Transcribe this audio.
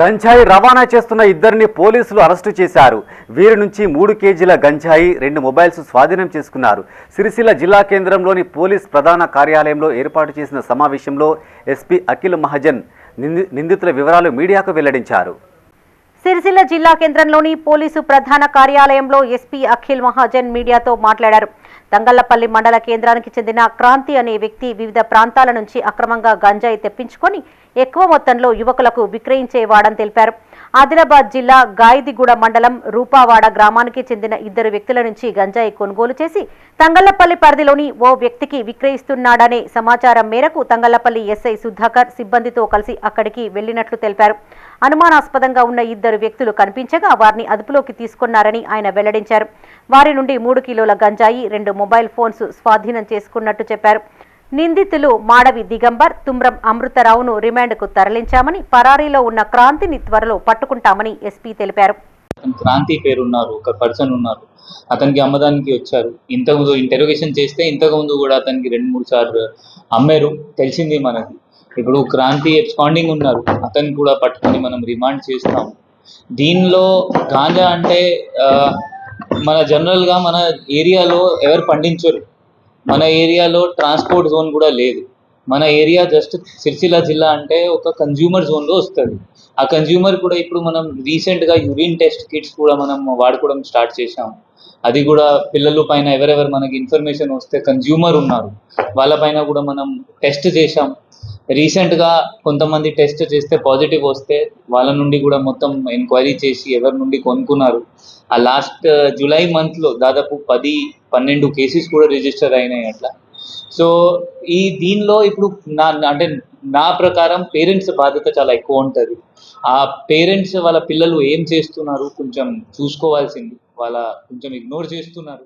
గంజాయి రవాణా చేస్తున్న ఇద్దరిని పోలీసులు అరెస్టు చేశారు. వీరి నుంచి మూడు కేజీల గంజాయి రెండు మొబైల్స్ స్వాధీనం చేసుకున్నారు. సిరిసిల్ల జిల్లా కేంద్రంలోని పోలీస్ ప్రధాన కార్యాలయంలో ఏర్పాటు చేసిన సమావేశంలో ఎస్పీ అఖిల్ మహాజన్ నింది- నిందితుల వివరాలు మీడియాకు వెల్లడించారు. సిరిసిల్ల జిల్లా కేంద్రంలోని పోలీసు ప్రధాన కార్యాలయంలో ఎస్పీ అఖిల్ మహాజన్ మీడియాతో మాట్లాడారు. తంగళ్ళపల్లి మండల కేంద్రానికి చెందిన క్రాంతి అనే వ్యక్తి వివిధ ప్రాంతాల నుంచి అక్రమంగా గంజాయి తెప్పించుకొని ఎక్కువ మొత్తంలో యువకులకు విక్రయించేవాడని తెలిపారు. ఆదిలాబాద్ జిల్లా గాయదిగూడ మండలం రూపావాడ గ్రామానికి చెందిన ఇద్దరు వ్యక్తుల నుంచి గంజాయి కొనుగోలు చేసి తంగళ్ళపల్లి పరిధిలోని ఓ వ్యక్తికి విక్రయిస్తున్నాడనే సమాచారం మేరకు తంగళ్ళపల్లి ఎస్ఐ సుధాకర్ సిబ్బందితో కలిసి అక్కడికి వెళ్ళినట్లు తెలిపారు. అనుమానాస్పదంగా ఉన్న ఇద్దరు వ్యక్తులు కనిపించగా వారిని అదుపులోకి తీసుకున్నారని ఆయన వెల్లడించారు. వారి నుండి మూడు కిలోల గంజాయి రెండు మొబైల్ ఫోన్స్ స్వాధీనం చేసుకున్నట్టు చెప్పారు. నిందితులు మాడవి దిగంబర్ తుమ్రం అమృతరావును రిమాండ్కు తరలించామని పరారీలో ఉన్న క్రాంతిని త్వరలో పట్టుకుంటామని ఎస్పీ తెలిపారు. క్రాంతి పేరు ఉన్నారు ఒక పర్సన్ ఉన్నారు. అతనికి అమ్మదానికి వచ్చారు. ఇంతకుముందు ఇంటరోగేషన్ చేస్తే ఇంతకుముందు కూడా అతనికి రెండు మూడు సార్లు అమ్మారు. తెలిసింది మనకి. ఇప్పుడు క్రాంతి ఎబ్స్కాండింగ్ ఉన్నారు. అతన్ని కూడా పట్టుకొని మనం రిమాండ్ చేస్తాము దీనిలో గాంజా అంటే మన జనరల్గా మన ఏరియాలో ఎవరు పండించరు. మన ఏరియాలో ట్రాన్స్పోర్ట్ జోన్ కూడా లేదు. మన ఏరియా జస్ట్ సిరిసిల్ల జిల్లా అంటే ఒక కన్జ్యూమర్ జోన్లో వస్తుంది. ఆ కన్జ్యూమర్ కూడా ఇప్పుడు మనం రీసెంట్గా యూరిన్ టెస్ట్ కిట్స్ కూడా మనం వాడుకోవడం స్టార్ట్ చేసాం అది కూడా పిల్లల పైన ఎవరెవరు మనకి ఇన్ఫర్మేషన్ వస్తే కన్జ్యూమర్ ఉన్నారు. వాళ్ళ పైన కూడా మనం టెస్ట్ చేసాం రీసెంట్గా కొంతమంది టెస్ట్ చేస్తే పాజిటివ్ వస్తే వాళ్ళ నుండి కూడా మొత్తం ఎంక్వైరీ చేసి ఎవరి నుండి కొనుక్కున్నారు. ఆ లాస్ట్ జూలై మంత్లో దాదాపు పది పన్నెండు కేసెస్ కూడా రిజిస్టర్ అయినాయి అట్లా. సో ఈ దీనిలో ఇప్పుడు నా అంటే నా ప్రకారం పేరెంట్స్ బాధ్యత చాలా ఎక్కువ ఉంటుంది. ఆ పేరెంట్స్ వాళ్ళ పిల్లలు ఏం చేస్తున్నారు కొంచెం చూసుకోవాల్సింది. వాళ్ళ కొంచెం ఇగ్నోర్ చేస్తున్నారు.